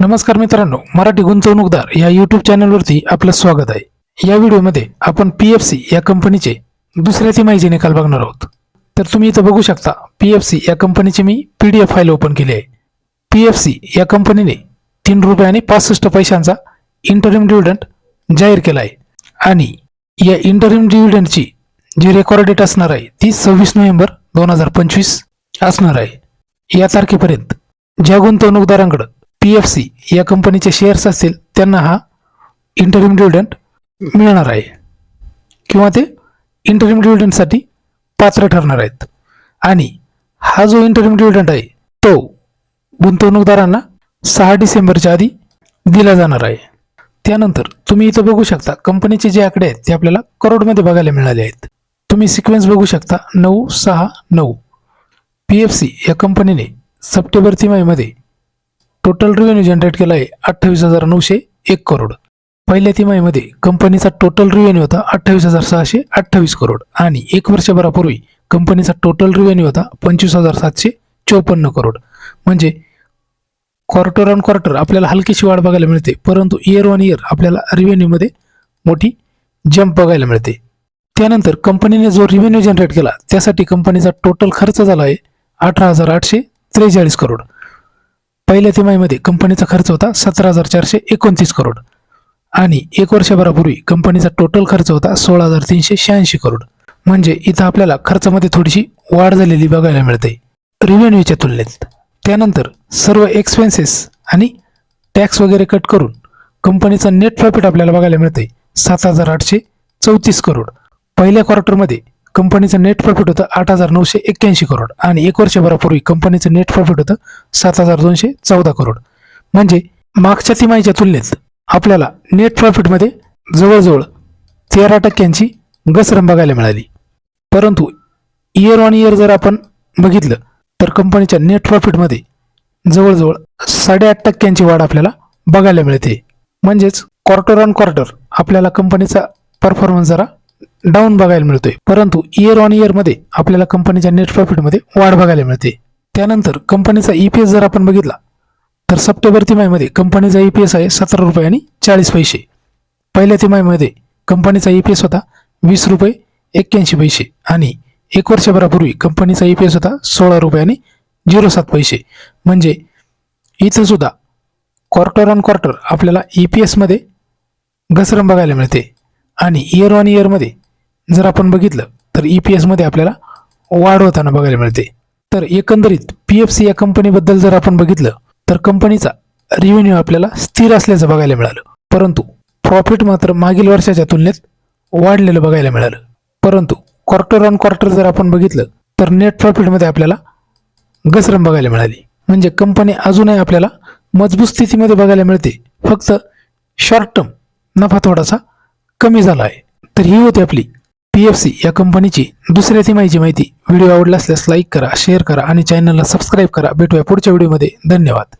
नमस्कार मित्रांनो मराठी गुंतवणूकदार या यूट्यूब चॅनलवरती आपलं स्वागत आहे. या व्हिडिओमध्ये आपण पी एफ सी या कंपनीचे दुसऱ्या तिमाहीचे निकाल बघणार आहोत. तर तुम्ही इथं बघू शकता पी एफ सी या कंपनीची मी P D F file open केली आहे. पी एफ सी या कंपनीने तीन रुपये आणि पासष्ट पैशांचा इंटरिम डिव्हिडंट जाहीर केला आहे. आणि या इंटरिम डिव्हिडंटची जी रेकॉर्ड डेट असणार आहे ती सव्वीस नोव्हेंबर दोन हजार पंचवीस असणार आहे. या तारखेपर्यंत ज्या गुंतवणूकदारांकडं पी एफ सी या कंपनीचे शेअर्स असतील त्यांना हा इंटरिम डिव्हिडंट मिळणार आहे. किंवा ते इंटरिम डिव्हिडंटसाठी पात्र ठरणार आहेत. आणि हा जो इंटरिम डिव्हिडंट आहे तो गुंतवणूकदारांना सहा डिसेंबरच्या आधी दिला जाणार आहे. त्यानंतर तुम्ही इथं बघू शकता कंपनीचे जे आकडे आहेत ते आपल्याला करोडमध्ये बघायला मिळाले आहेत. तुम्ही सिक्वेन्स बघू शकता नऊ सहा नऊ. पी एफ सी या कंपनीने सप्टेंबर तिमाहीमध्ये टोटल रेव्हेन्यू जनरेट केला आहे अठ्ठावीस हजार नऊशे एक करोड पहिल्या तिमाहीमध्ये कंपनीचा टोटल रेव्हेन्यू होता अठ्ठावीस हजार सहाशे अठ्ठावीस करोड आणि एक वर्षभरापूर्वी कंपनीचा टोटल रेव्हेन्यू होता पंचवीस हजार सातशे चौपन्न करोड म्हणजे क्वार्टर ऑन क्वार्टर आपल्याला हलकीशी वाढ बघायला मिळते परंतु इयर ऑन इयर आपल्याला रेव्हेन्यूमध्ये मोठी जंप बघायला मिळते. त्यानंतर कंपनीने जो रेव्हेन्यू जनरेट केला त्यासाठी कंपनीचा टोटल खर्च झाला आहे अठरा हजार आठशे त्रेचाळीस करोड पहिल्या तिमाहीमध्ये कंपनीचा खर्च होता सतरा हजार चारशे एकोणतीस करोड. आणि एक वर्षभरापूर्वी कंपनीचा टोटल खर्च होता सोळा हजार तीनशे शहाऐंशी करोड. म्हणजे इथं आपल्याला खर्चामध्ये थोडीशी वाढ झालेली बघायला मिळते. रिव्हेन्यूच्या तुलनेत. त्यानंतर सर्व एक्सपेन्सेस आणि टॅक्स वगैरे कट करून कंपनीचा नेट प्रॉफिट आपल्याला बघायला मिळते सात हजार आठशे चौतीस करोड. पहिल्या क्वार्टरमध्ये कंपनीचं नेट प्रॉफिट होतं आठ हजार नऊशे एक्क्याऐंशी करोड आणि एक वर्षभरापूर्वी कंपनीचं नेट प्रॉफिट होतं सात हजार दोनशे चौदा करोड. म्हणजे मागच्या तिमाहीच्या तुलनेत आपल्याला नेट प्रॉफिटमध्ये जवळजवळ तेरा टक्क्यांची घसरण बघायला मिळाली. परंतु इयर ऑन इयर जर आपण बघितलं तर कंपनीच्या नेट प्रॉफिटमध्ये जवळजवळ साडेआठ टक्क्यांची वाढ आपल्याला बघायला मिळते. म्हणजेच क्वार्टर ऑन क्वार्टर आपल्याला कंपनीचा परफॉर्मन्स जरा डाऊन बघायला मिळतोय. परंतु इयर ऑन इयरमध्ये आपल्याला कंपनीच्या नेट प्रॉफिटमध्ये वाढ बघायला मिळते. त्यानंतर कंपनीचा ई पी एस जर आपण बघितला तर सप्टेंबर तिमाहीमध्ये कंपनीचा ई पी एस आहे सतरा रुपये आणि चाळीस पैसे. पहिल्या तिमाहीमध्ये कंपनीचा ई पी एस होता वीस रुपये एक्क्याऐंशी पैसे आणि एक वर्षभरापूर्वी कंपनीचा ई पी एस होता सोळा रुपये आणि झिरो सात पैसे. म्हणजे इथं सुद्धा क्वार्टर ऑन क्वार्टर आपल्याला ई पी एसमध्ये घसरण बघायला मिळते. आणि इयर ऑन इयरमध्ये जर आपण बघितलं तर ई पी एसमध्ये आपल्याला वाढ होताना बघायला मिळते. तर एकंदरीत पी एफ सी या कंपनीबद्दल जर आपण बघितलं तर कंपनीचा रेव्हेन्यू आपल्याला स्थिर असल्याचं बघायला मिळालं. परंतु प्रॉफिट मात्र मागील वर्षाच्या तुलनेत वाढलेलं बघायला मिळालं. परंतु क्वार्टर ऑन क्वार्टर जर आपण बघितलं तर नेट प्रॉफिटमध्ये आपल्याला घसरण बघायला मिळाली. म्हणजे कंपनी अजूनही आपल्याला मजबूत स्थितीमध्ये बघायला मिळते. फक्त शॉर्ट टर्म नफा थोडासा कमी झाला आहे. तर ही होती आपली पी एफ सी या कंपनीची दुसऱ्या तिमाहीची माहिती. व्हिडिओ आवडला असल्यास लाईक करा शेअर करा आणि चॅनलला सबस्क्राईब करा. भेटूया पुढच्या व्हिडिओमध्ये धन्यवाद.